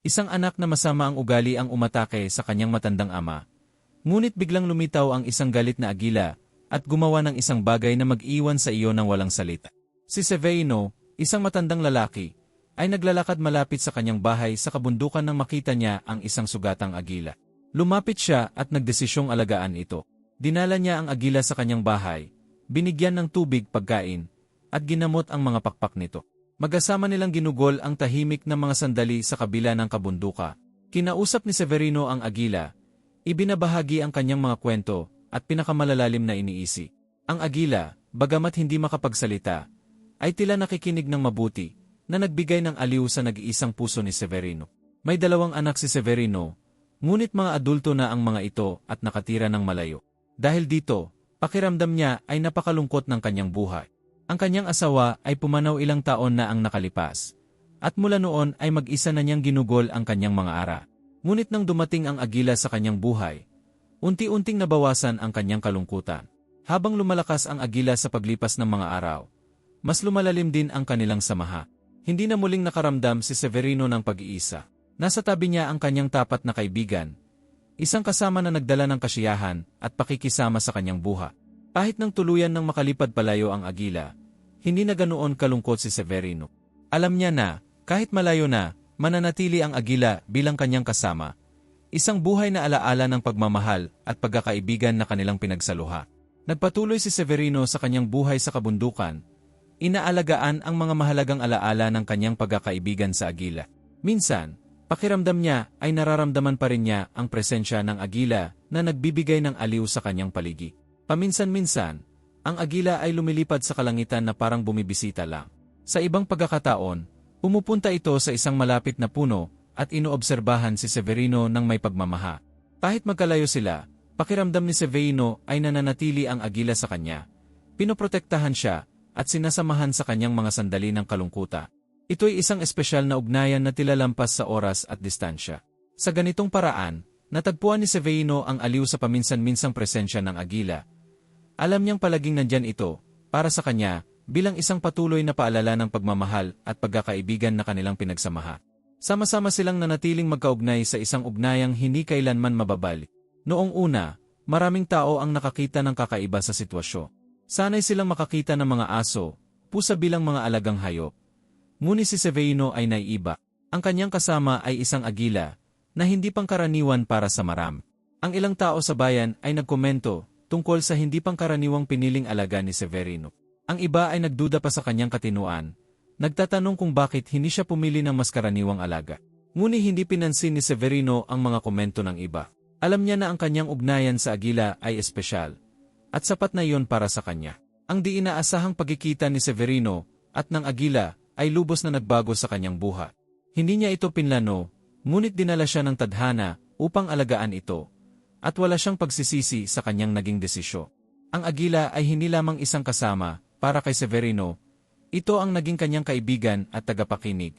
Isang anak na masama ang ugali ang umatake sa kanyang matandang ama. Ngunit biglang lumitaw ang isang galit na agila at gumawa ng isang bagay na mag-iwan sa iyo ng walang salita. Si Severino, isang matandang lalaki, ay naglalakad malapit sa kanyang bahay sa kabundukan nang makita niya ang isang sugatang agila. Lumapit siya at nagdesisyong alagaan ito. Dinala niya ang agila sa kanyang bahay, binigyan ng tubig pagkain, at ginamot ang mga pakpak nito. Magasama nilang ginugol ang tahimik na mga sandali sa kabila ng kabunduka. Kinausap ni Severino ang agila, ibinabahagi ang kanyang mga kwento, at pinakamalalalim na iniisi. Ang agila, bagamat hindi makapagsalita, ay tila nakikinig ng mabuti, na nagbigay ng aliw sa nag-iisang puso ni Severino. May dalawang anak si Severino, ngunit mga adulto na ang mga ito at nakatira ng malayo. Dahil dito, pakiramdam niya ay napakalungkot ng kanyang buhay. Ang kanyang asawa ay pumanaw ilang taon na ang nakalipas, at mula noon ay mag-isa na niyang ginugol ang kanyang mga ara. Ngunit nang dumating ang agila sa kanyang buhay, unti-unting nabawasan ang kanyang kalungkutan. Habang lumalakas ang agila sa paglipas ng mga araw, mas lumalalim din ang kanilang samaha. Hindi na muling nakaramdam si Severino ng pag-iisa. Nasa tabi niya ang kanyang tapat na kaibigan, isang kasama na nagdala ng kasiyahan at pakikisama sa kanyang buha. Kahit nang tuluyan ng makalipad palayo ang agila, hindi na ganoon kalungkot si Severino. Alam niya na, kahit malayo na, mananatili ang agila bilang kanyang kasama, isang buhay na alaala ng pagmamahal at pagkakaibigan na kanilang pinagsaluha. Nagpatuloy si Severino sa kanyang buhay sa kabundukan, inaalagaan ang mga mahalagang alaala ng kanyang pagkakaibigan sa agila. Minsan, pakiramdam niya ay nararamdaman pa rin niya ang presensya ng agila na nagbibigay ng aliw sa kanyang paligi. Paminsan-minsan, ang agila ay lumilipad sa kalangitan na parang bumibisita lang. Sa ibang pagkakataon, pumupunta ito sa isang malapit na puno at inoobserbahan si Severino ng may pagmamaha. Kahit magkalayo sila, pakiramdam ni Severino ay nananatili ang agila sa kanya. Pinoprotektahan siya at sinasamahan sa kanyang mga sandali ng kalungkuta. Ito'y isang espesyal na ugnayan na tilalampas sa oras at distansya. Sa ganitong paraan, natagpuan ni Severino ang aliw sa paminsan-minsang presensya ng agila. Alam niyang palaging nandyan ito, para sa kanya, bilang isang patuloy na paalala ng pagmamahal at pagkakaibigan na kanilang pinagsamaha. Sama-sama silang nanatiling magkaugnay sa isang ugnayang hindi kailanman mababali. Noong una, maraming tao ang nakakita ng kakaiba sa sitwasyon. Sanay silang makakita ng mga aso, pusa bilang mga alagang hayop. Ngunit si Severino ay naiiba. Ang kanyang kasama ay isang agila, na hindi pangkaraniwan para sa maram. Ang ilang tao sa bayan ay nagkomento tungkol sa hindi pangkaraniwang piniling alaga ni Severino. Ang iba ay nagduda pa sa kanyang katinuan, nagtatanong kung bakit hindi siya pumili ng mas karaniwang alaga. Ngunit hindi pinansin ni Severino ang mga komento ng iba. Alam niya na ang kanyang ugnayan sa agila ay espesyal, at sapat na iyon para sa kanya. Ang di inaasahang pagkikita ni Severino at ng Agila ay lubos na nagbago sa kanyang buha. Hindi niya ito pinlano, ngunit dinala siya ng tadhana upang alagaan ito, at wala siyang pagsisisi sa kanyang naging desisyo. Ang Agila ay hindi lamang isang kasama para kay Severino, ito ang naging kanyang kaibigan at tagapakinig,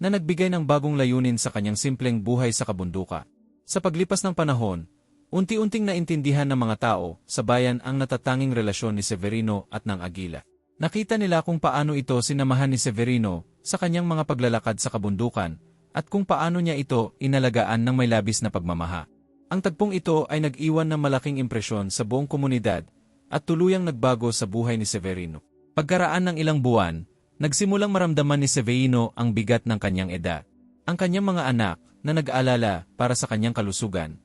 na nagbigay ng bagong layunin sa kanyang simpleng buhay sa kabunduka. Sa paglipas ng panahon, Unti-unting naintindihan ng mga tao sa bayan ang natatanging relasyon ni Severino at ng Agila. Nakita nila kung paano ito sinamahan ni Severino sa kanyang mga paglalakad sa kabundukan at kung paano niya ito inalagaan ng may labis na pagmamaha. Ang tagpong ito ay nag-iwan ng malaking impresyon sa buong komunidad at tuluyang nagbago sa buhay ni Severino. Pagkaraan ng ilang buwan, nagsimulang maramdaman ni Severino ang bigat ng kanyang edad. Ang kanyang mga anak na nag-aalala para sa kanyang kalusugan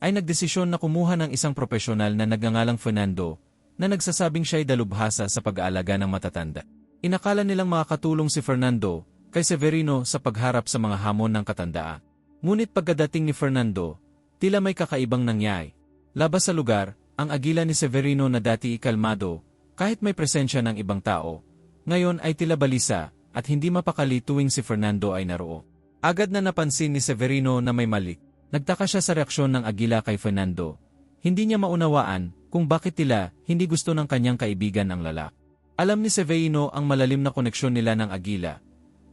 ay nagdesisyon na kumuha ng isang profesional na nagngangalang Fernando na nagsasabing siya'y dalubhasa sa pag-aalaga ng matatanda. Inakala nilang makakatulong si Fernando kay Severino sa pagharap sa mga hamon ng katandaan. Ngunit pagkadating ni Fernando, tila may kakaibang nangyay. Labas sa lugar, ang agila ni Severino na dati ikalmado, kahit may presensya ng ibang tao, ngayon ay tila balisa at hindi mapakali tuwing si Fernando ay naroo. Agad na napansin ni Severino na may malik. Nagtaka siya sa reaksyon ng Agila kay Fernando. Hindi niya maunawaan kung bakit tila hindi gusto ng kanyang kaibigan ang lalak. Alam ni Severino ang malalim na koneksyon nila ng Agila.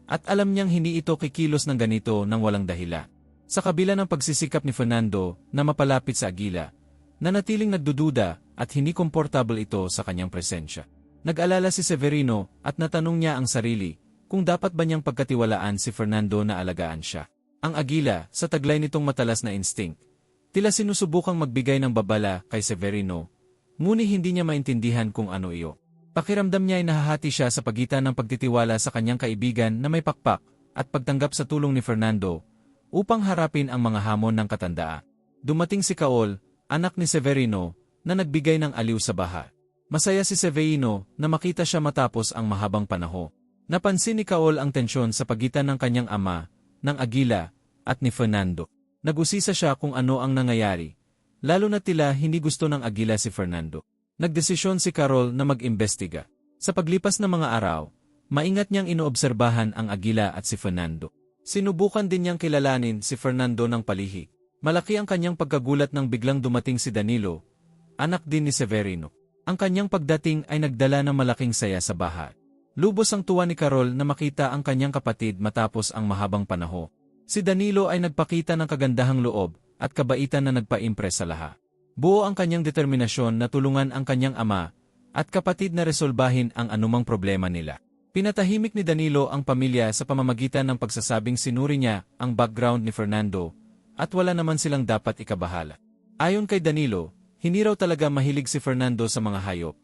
At alam niyang hindi ito kikilos ng ganito ng walang dahila. Sa kabila ng pagsisikap ni Fernando na mapalapit sa Agila, nanatiling nagdududa at hindi komportable ito sa kanyang presensya. Nag-alala si Severino at natanong niya ang sarili kung dapat ba niyang pagkatiwalaan si Fernando na alagaan siya. Ang agila, sa taglay nitong matalas na instinct, tila sinusubukang magbigay ng babala kay Severino, ngunit hindi niya maintindihan kung ano iyo. Pakiramdam niya ay nahahati siya sa pagitan ng pagtitiwala sa kanyang kaibigan na may pakpak at pagtanggap sa tulong ni Fernando upang harapin ang mga hamon ng katandaan. Dumating si Kaol, anak ni Severino, na nagbigay ng aliw sa baha. Masaya si Severino na makita siya matapos ang mahabang panaho. Napansin ni Kaol ang tensyon sa pagitan ng kanyang ama, ng Agila, at ni Fernando. Nag-usisa siya kung ano ang nangyayari, lalo na tila hindi gusto ng Agila si Fernando. Nagdesisyon si Carol na mag-imbestiga. Sa paglipas ng mga araw, maingat niyang inoobserbahan ang Agila at si Fernando. Sinubukan din niyang kilalanin si Fernando ng palihig. Malaki ang kanyang pagkagulat nang biglang dumating si Danilo, anak din ni Severino. Ang kanyang pagdating ay nagdala ng malaking saya sa bahay. Lubos ang tuwa ni Carol na makita ang kanyang kapatid matapos ang mahabang panaho. Si Danilo ay nagpakita ng kagandahang loob at kabaitan na nagpa-impress sa lahat. Buo ang kanyang determinasyon na tulungan ang kanyang ama at kapatid na resolbahin ang anumang problema nila. Pinatahimik ni Danilo ang pamilya sa pamamagitan ng pagsasabing sinuri niya ang background ni Fernando at wala naman silang dapat ikabahala. Ayon kay Danilo, hindi raw talaga mahilig si Fernando sa mga hayop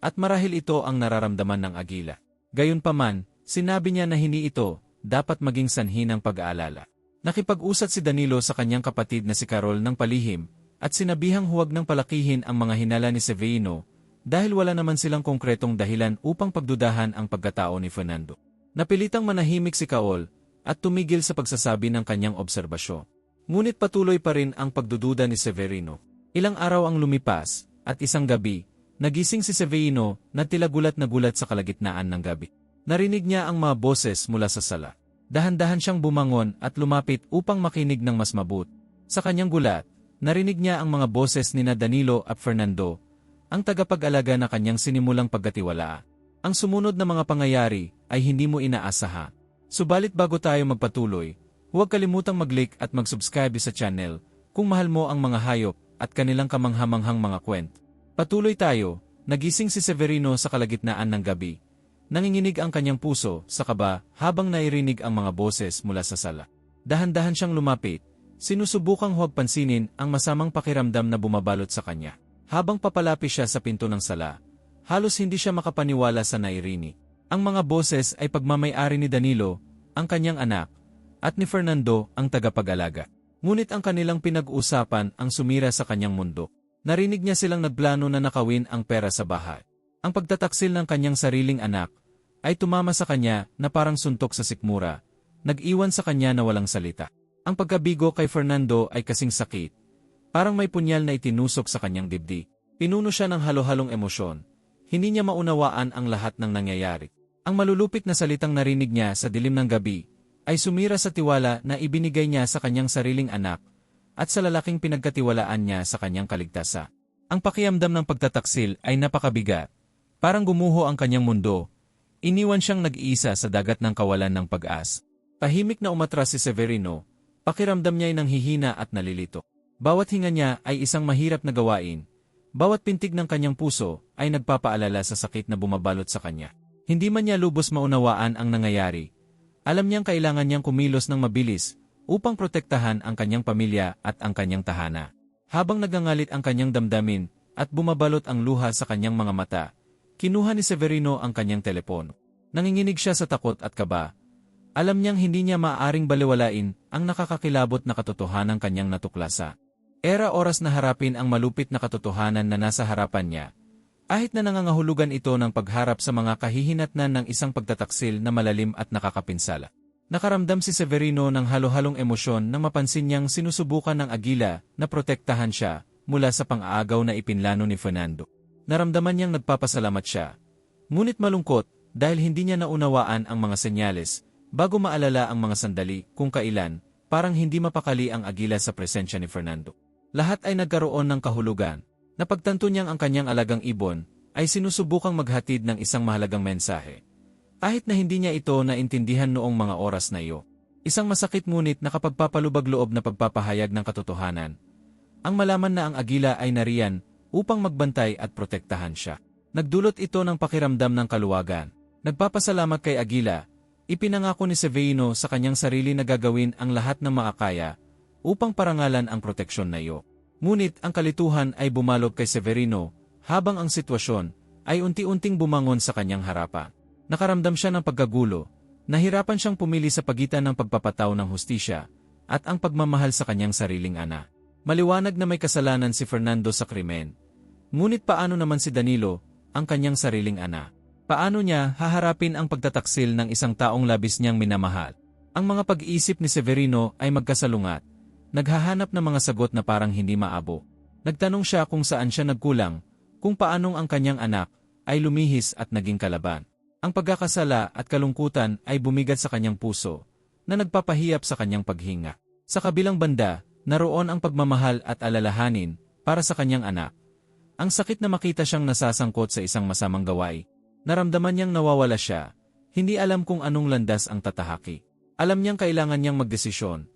at marahil ito ang nararamdaman ng agila. Gayunpaman, sinabi niya na hindi ito dapat maging sanhi ng pag-aalala. Nakipag-usat si Danilo sa kanyang kapatid na si Carol ng palihim at sinabihang huwag nang palakihin ang mga hinala ni Severino dahil wala naman silang konkretong dahilan upang pagdudahan ang pagkatao ni Fernando. Napilitang manahimik si Kaol at tumigil sa pagsasabi ng kanyang obserbasyon. Ngunit patuloy pa rin ang pagdududa ni Severino. Ilang araw ang lumipas at isang gabi, nagising si Severino na tila gulat na gulat sa kalagitnaan ng gabi. Narinig niya ang mga boses mula sa sala. Dahan-dahan siyang bumangon at lumapit upang makinig ng mas mabut. Sa kanyang gulat, Narinig niya ang mga boses ni na Danilo at Fernando, ang tagapag-alaga na kanyang sinimulang pagkatiwala. Ang sumunod na mga pangyayari ay hindi mo inaasaha. Subalit bago tayo magpatuloy, huwag kalimutang mag-like at mag-subscribe sa channel kung mahal mo ang mga hayop at kanilang kamanghamanghang mga kwent. Patuloy tayo, nagising si Severino sa kalagitnaan ng gabi. Nanginginig ang kanyang puso sa kaba habang nairinig ang mga boses mula sa sala. Dahan-dahan siyang lumapit, Sinusubukang huwag pansinin ang masamang pakiramdam na bumabalot sa kanya. Habang papalapi siya sa pinto ng sala, halos hindi siya makapaniwala sa nairinig. Ang mga boses ay pagmamayari ni Danilo, ang kanyang anak, at ni Fernando, ang tagapag-alaga. Ngunit ang kanilang pinag-uusapan ang sumira sa kanyang mundo. Narinig niya silang nagplano na nakawin ang pera sa bahay. Ang pagtataksil ng kanyang sariling anak ay tumama sa kanya na parang suntok sa sikmura, nag-iwan sa kanya na walang salita. Ang pagkabigo kay Fernando ay kasing sakit. Parang may punyal na itinusok sa kanyang dibdi. Pinuno siya ng halo-halong emosyon. Hindi niya maunawaan ang lahat ng nangyayari. Ang malulupit na salitang narinig niya sa dilim ng gabi ay sumira sa tiwala na ibinigay niya sa kanyang sariling anak at sa lalaking pinagkatiwalaan niya sa kanyang kaligtasa. Ang pakiamdam ng pagtataksil ay napakabigat. Parang gumuho ang kanyang mundo. Iniwan siyang nag-iisa sa dagat ng kawalan ng pag-as. Tahimik na umatras si Severino, Pakiramdam niya ay nanghihina at nalilito. Bawat hinga niya ay isang mahirap na gawain. Bawat pintig ng kanyang puso ay nagpapaalala sa sakit na bumabalot sa kanya. Hindi man niya lubos maunawaan ang nangyayari. Alam niyang kailangan niyang kumilos ng mabilis upang protektahan ang kanyang pamilya at ang kanyang tahana. Habang nagangalit ang kanyang damdamin at bumabalot ang luha sa kanyang mga mata, kinuha ni Severino ang kanyang telepono. Nanginginig siya sa takot at kaba, alam niyang hindi niya maaaring baliwalain ang nakakakilabot na katotohanan kanyang natuklasa. Era oras na harapin ang malupit na katotohanan na nasa harapan niya. Kahit na nangangahulugan ito ng pagharap sa mga kahihinatnan ng isang pagtataksil na malalim at nakakapinsala. Nakaramdam si Severino ng halo-halong emosyon nang mapansin niyang sinusubukan ng agila na protektahan siya mula sa pang-aagaw na ipinlano ni Fernando. Naramdaman niyang nagpapasalamat siya. Ngunit malungkot dahil hindi niya naunawaan ang mga senyales Bago maalala ang mga sandali kung kailan, parang hindi mapakali ang agila sa presensya ni Fernando. Lahat ay nagkaroon ng kahulugan. Napagtanto niyang ang kanyang alagang ibon ay sinusubukang maghatid ng isang mahalagang mensahe. Kahit na hindi niya ito naintindihan noong mga oras na iyo. Isang masakit ngunit nakapagpapalubag loob na pagpapahayag ng katotohanan. Ang malaman na ang agila ay nariyan upang magbantay at protektahan siya. Nagdulot ito ng pakiramdam ng kaluwagan. Nagpapasalamat kay Agila Ipinangako ni Severino sa kanyang sarili na gagawin ang lahat ng maakaya upang parangalan ang proteksyon na iyo. Ngunit ang kalituhan ay bumalog kay Severino habang ang sitwasyon ay unti-unting bumangon sa kanyang harapan. Nakaramdam siya ng pagkagulo, nahirapan siyang pumili sa pagitan ng pagpapataw ng hustisya at ang pagmamahal sa kanyang sariling ana. Maliwanag na may kasalanan si Fernando sa krimen. Ngunit paano naman si Danilo, ang kanyang sariling ana? Paano niya haharapin ang pagtataksil ng isang taong labis niyang minamahal? Ang mga pag-iisip ni Severino ay magkasalungat. Naghahanap ng mga sagot na parang hindi maabo. Nagtanong siya kung saan siya nagkulang, kung paanong ang kanyang anak ay lumihis at naging kalaban. Ang pagkakasala at kalungkutan ay bumigat sa kanyang puso, na nagpapahiyap sa kanyang paghinga. Sa kabilang banda, naroon ang pagmamahal at alalahanin para sa kanyang anak. Ang sakit na makita siyang nasasangkot sa isang masamang gawain Naramdaman niyang nawawala siya, hindi alam kung anong landas ang tatahaki. Alam niyang kailangan niyang magdesisyon.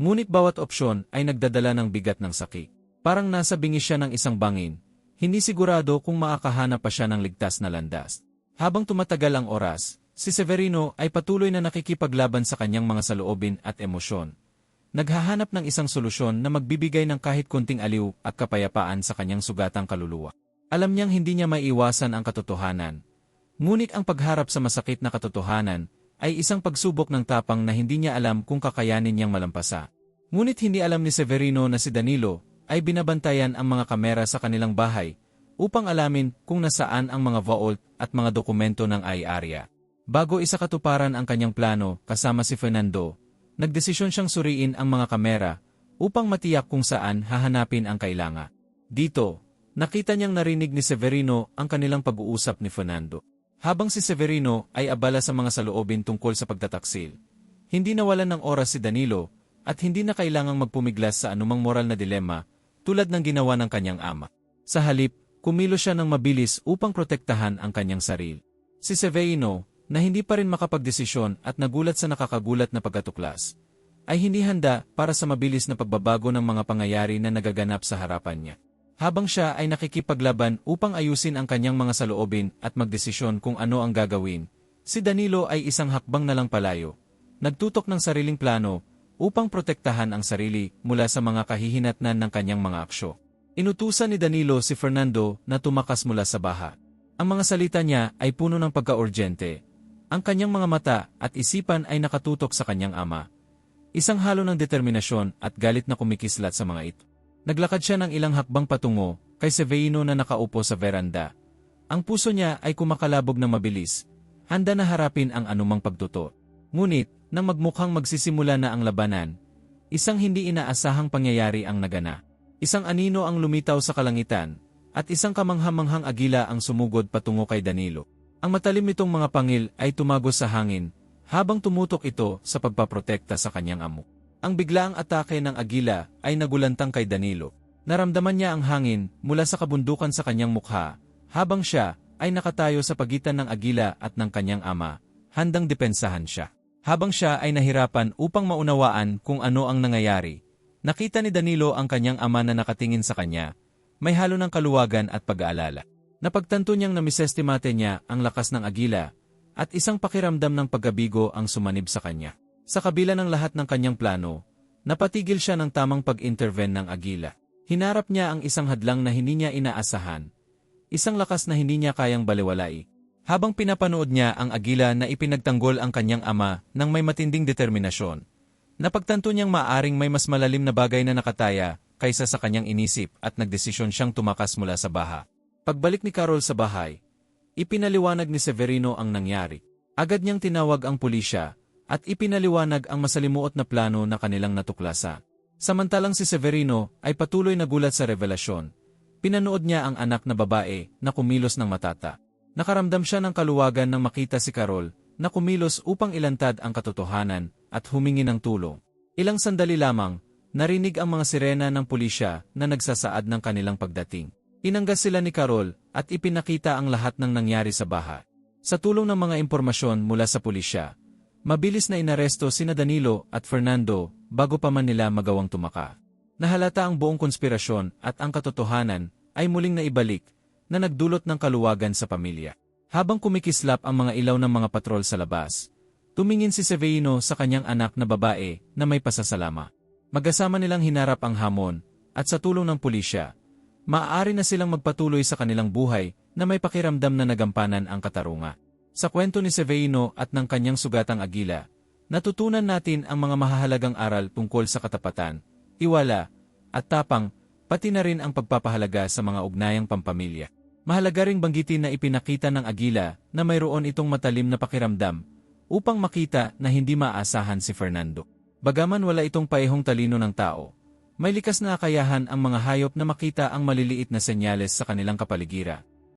Ngunit bawat opsyon ay nagdadala ng bigat ng sakit. Parang nasa bingi siya ng isang bangin, hindi sigurado kung makakahanap pa siya ng ligtas na landas. Habang tumatagal ang oras, si Severino ay patuloy na nakikipaglaban sa kanyang mga saloobin at emosyon. Naghahanap ng isang solusyon na magbibigay ng kahit kunting aliw at kapayapaan sa kanyang sugatang kaluluwa. Alam niyang hindi niya maiiwasan ang katotohanan, Ngunit ang pagharap sa masakit na katotohanan ay isang pagsubok ng tapang na hindi niya alam kung kakayanin niyang malampasa. Ngunit hindi alam ni Severino na si Danilo ay binabantayan ang mga kamera sa kanilang bahay upang alamin kung nasaan ang mga vault at mga dokumento ng ay-area. Bago isa katuparan ang kanyang plano kasama si Fernando, nagdesisyon siyang suriin ang mga kamera upang matiyak kung saan hahanapin ang kailangan. Dito, nakita niyang narinig ni Severino ang kanilang pag-uusap ni Fernando. Habang si Severino ay abala sa mga saloobin tungkol sa pagtataksil, hindi nawalan ng oras si Danilo at hindi na kailangang magpumiglas sa anumang moral na dilema tulad ng ginawa ng kanyang ama. Sa halip, kumilo siya ng mabilis upang protektahan ang kanyang sarili. Si Severino, na hindi pa rin makapagdesisyon at nagulat sa nakakagulat na pagkatuklas, ay hindi handa para sa mabilis na pagbabago ng mga pangyayari na nagaganap sa harapan niya. Habang siya ay nakikipaglaban upang ayusin ang kanyang mga saloobin at magdesisyon kung ano ang gagawin, si Danilo ay isang hakbang na lang palayo. Nagtutok ng sariling plano upang protektahan ang sarili mula sa mga kahihinatnan ng kanyang mga aksyo. Inutusan ni Danilo si Fernando na tumakas mula sa baha. Ang mga salita niya ay puno ng pagka-urgente. Ang kanyang mga mata at isipan ay nakatutok sa kanyang ama. Isang halo ng determinasyon at galit na kumikislat sa mga ito. Naglakad siya ng ilang hakbang patungo kay Severino na nakaupo sa veranda. Ang puso niya ay kumakalabog na mabilis, handa na harapin ang anumang pagtuto. Ngunit, nang magmukhang magsisimula na ang labanan, isang hindi inaasahang pangyayari ang nagana. Isang anino ang lumitaw sa kalangitan, at isang kamanghamanghang agila ang sumugod patungo kay Danilo. Ang matalim nitong mga pangil ay tumagos sa hangin, habang tumutok ito sa pagpaprotekta sa kanyang amo. Ang biglaang atake ng agila ay nagulantang kay Danilo. Naramdaman niya ang hangin mula sa kabundukan sa kanyang mukha, habang siya ay nakatayo sa pagitan ng agila at ng kanyang ama, handang depensahan siya. Habang siya ay nahirapan upang maunawaan kung ano ang nangyayari, nakita ni Danilo ang kanyang ama na nakatingin sa kanya, may halo ng kaluwagan at pag-aalala. Napagtanto niyang namisestimate niya ang lakas ng agila at isang pakiramdam ng paggabigo ang sumanib sa kanya. Sa kabila ng lahat ng kanyang plano, napatigil siya ng tamang pag-intervene ng agila. Hinarap niya ang isang hadlang na hindi niya inaasahan, isang lakas na hindi niya kayang baliwalai. Habang pinapanood niya ang agila na ipinagtanggol ang kanyang ama ng may matinding determinasyon, napagtanto niyang maaring may mas malalim na bagay na nakataya kaysa sa kanyang inisip at nagdesisyon siyang tumakas mula sa baha. Pagbalik ni Carol sa bahay, ipinaliwanag ni Severino ang nangyari. Agad niyang tinawag ang pulisya at ipinaliwanag ang masalimuot na plano na kanilang natuklasan. Samantalang si Severino ay patuloy na gulat sa revelasyon. Pinanood niya ang anak na babae na kumilos ng matata. Nakaramdam siya ng kaluwagan nang makita si Carol na kumilos upang ilantad ang katotohanan at humingi ng tulong. Ilang sandali lamang, narinig ang mga sirena ng pulisya na nagsasaad ng kanilang pagdating. Inanggas sila ni Carol at ipinakita ang lahat ng nangyari sa baha. Sa tulong ng mga impormasyon mula sa pulisya, Mabilis na inaresto sina Danilo at Fernando bago pa man nila magawang tumaka. Nahalata ang buong konspirasyon at ang katotohanan ay muling naibalik na nagdulot ng kaluwagan sa pamilya. Habang kumikislap ang mga ilaw ng mga patrol sa labas, Tumingin si Severino sa kanyang anak na babae na may pasasalama. Magkasama nilang hinarap ang hamon, at sa tulong ng pulisya, maaari na silang magpatuloy sa kanilang buhay na may pakiramdam na nagampanan ang katarunga. Sa kwento ni Severino at ng kanyang sugatang agila, natutunan natin ang mga mahahalagang aral tungkol sa katapatan, iwala, at tapang, pati na rin ang pagpapahalaga sa mga ugnayang pampamilya. Mahalaga ring banggitin na ipinakita ng Agila na mayroon itong matalim na pakiramdam upang makita na hindi maaasahan si Fernando. Bagaman wala itong paehong talino ng tao, may likas na akayahan ang mga hayop na makita ang maliliit na senyales sa kanilang kapaligira